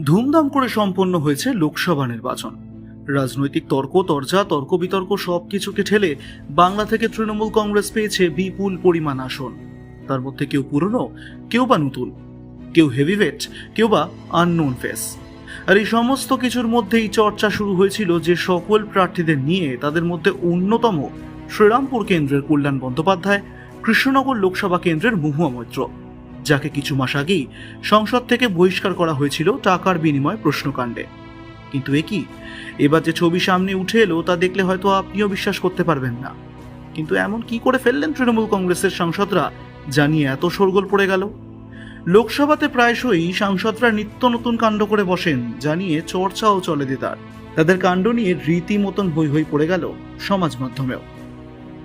ধুমধাম করে সম্পন্ন হয়েছে লোকসভা নির্বাচন। রাজনৈতিক তর্ক, তর্জা, তর্ক বিতর্ক সবকিছুকে ঠেলে বাংলা থেকে তৃণমূল কংগ্রেস পেয়েছে বিপুল পরিমাণ আসন। তার মধ্যে কেউ পুরনো, কেউ বা নতুন। কেউ হেভিওয়েট কেউ বা আননোন ফেস আর এই সমস্ত কিছুর মধ্যেই চর্চা শুরু হয়েছিল যে সকল প্রার্থীদের নিয়ে তাদের মধ্যে অন্যতম শ্রীরামপুর কেন্দ্রের কল্যাণ বন্দ্যোপাধ্যায়, কৃষ্ণনগর লোকসভা কেন্দ্রের মহুয়া মৈত্র। যাকে কিছু মাস আগেই সংসদ থেকে বহিষ্কার করা হয়েছিল টাকার বিনিময় প্রশ্নকাণ্ডে। কিন্তু এ কি? এবার যে ছবি সামনে উঠে এলো, তা দেখলে হয়তো আপনিও বিশ্বাস করতে পারবেন না। কিন্তু এমন কি করে ফেললেন তৃণমূল কংগ্রেসের সাংসদরা, জানিয়ে এত শোরগোল পড়ে গেল? লোকসভাতে প্রায়শই সাংসদরা নিত্য নতুন কাণ্ড করে বসেন, জানিয়ে চর্চাও চলে দিতার তাদের কাণ্ড নিয়ে রীতিমতন হই হই পড়ে গেল সমাজ মাধ্যমেও।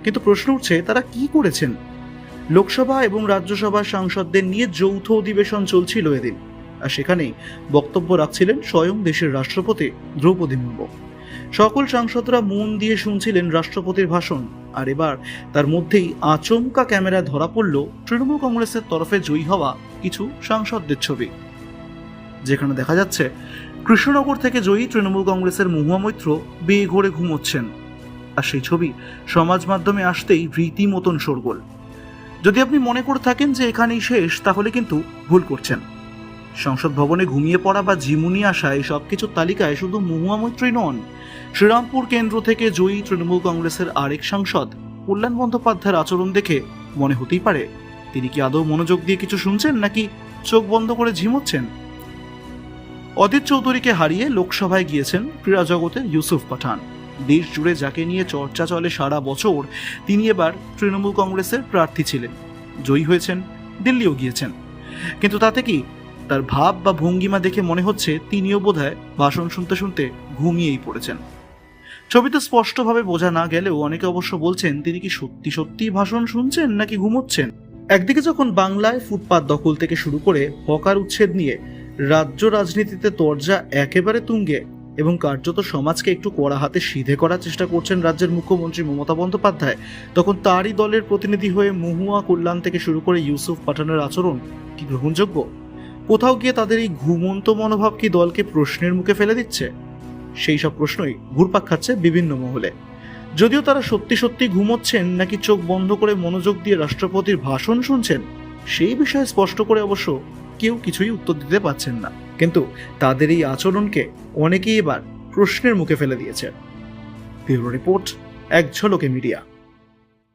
কিন্তু প্রশ্ন উঠছে, তারা কি করেছেন? লোকসভা এবং রাজ্যসভার সাংসদদের নিয়ে যৌথ অধিবেশন চলছিল এদিন। আর সেখানেই বক্তব্য রাখছিলেন স্বয়ং দেশের রাষ্ট্রপতি দ্রৌপদী মুর্মু। সকল সাংসদরা মন দিয়ে শুনছিলেন রাষ্ট্রপতির ভাষণ। আর এবার তার মধ্যেই আচমকা ক্যামেরা ধরা পড়ল তৃণমূল কংগ্রেসের তরফে জয়ী হওয়া কিছু সাংসদদের ছবি। যেখানে দেখা যাচ্ছে, কৃষ্ণনগর থেকে জয়ী তৃণমূল কংগ্রেসের মহুয়া মৈত্র বেঘরে ঘুমোচ্ছেন। আর সেই ছবি সমাজ মাধ্যমে আসতেই রীতিমতন শোরগোল। যদি আপনি মনে করে থাকেন যে এখানেই শেষ, তাহলে কিন্তু ভুল করছেন। সংসদ ভবনে ঘুমিয়ে পড়া বা ঝিমুনি আসা এই সব কিছুর তালিকায় শুধু মহুয়া মৈত্রী নন, শ্রীরামপুর কেন্দ্র থেকে জয়ী তৃণমূল কংগ্রেসের আরেক সাংসদ কল্যাণ বন্দ্যোপাধ্যায়ের আচরণ দেখে মনে হতেই পারে, তিনি কি আদৌ মনোযোগ দিয়ে কিছু শুনছেন নাকি চোখ বন্ধ করে ঝিমোচ্ছেন? অদিত চৌধুরীকে হারিয়ে লোকসভায় গিয়েছেন ক্রীড়া জগতের ইউসুফ পাঠান। দেশ জুড়ে যাকে নিয়ে চর্চা চলে সারা বছর, তিনি এবার তৃণমূল কংগ্রেসের প্রার্থী ছিলেন। জয়ী হয়েছেন, দিল্লিও গিয়েছেন। কিন্তু তাতে কি? তার ভাব বা ভঙ্গিমা দেখে মনে হচ্ছে তিনিও বোধহয় ভাষণ শুনতে শুনতে ঘুমিয়েই পড়েছেন। ছবিতে স্পষ্টভাবে বোঝা না গেলেও অনেকে অবশ্য বলছেন, তিনি কি সত্যি সত্যি ভাষণ শুনছেন নাকি ঘুমোচ্ছেন? একদিকে যখন বাংলায় ফুটপাত দখল থেকে শুরু করে হকার উচ্ছেদ নিয়ে রাজ্য রাজনীতিতে তরজা একেবারে তুঙ্গে এবং কার্যত সমাজকে একটু কড়া হাতে সিধে করার চেষ্টা করছেন রাজ্যের মুখ্যমন্ত্রী মমতা বন্দ্যোপাধ্যায়। তখন তারই দলের প্রতিনিধি হয়ে মহুয়া কল্যাণ থেকে শুরু করে ইউসুফ পাঠানের আচরণ কি গ্রহণযোগ্য? কোথাও গিয়ে তাদের এই ঘুমন্ত মনোভাব কি দলকে প্রশ্নের মুখে ফেলে দিচ্ছে? সেই সব প্রশ্নই ঘুরপাক খাচ্ছে বিভিন্ন মহলে। যদিও তারা সত্যি সত্যি ঘুমোচ্ছেন, নাকি চোখ বন্ধ করে মনোযোগ দিয়ে রাষ্ট্রপতির ভাষণ শুনছেন, সেই বিষয়ে স্পষ্ট করে অবশ্য কেউ কিছুই উত্তর দিতে পারছেন না। কিন্তু তাদের এই আচরণকে অনেকেই এবার প্রশ্নের মুখে ফেলে দিয়েছে। ব্যুরো রিপোর্ট, এক ঝলকে মিডিয়া।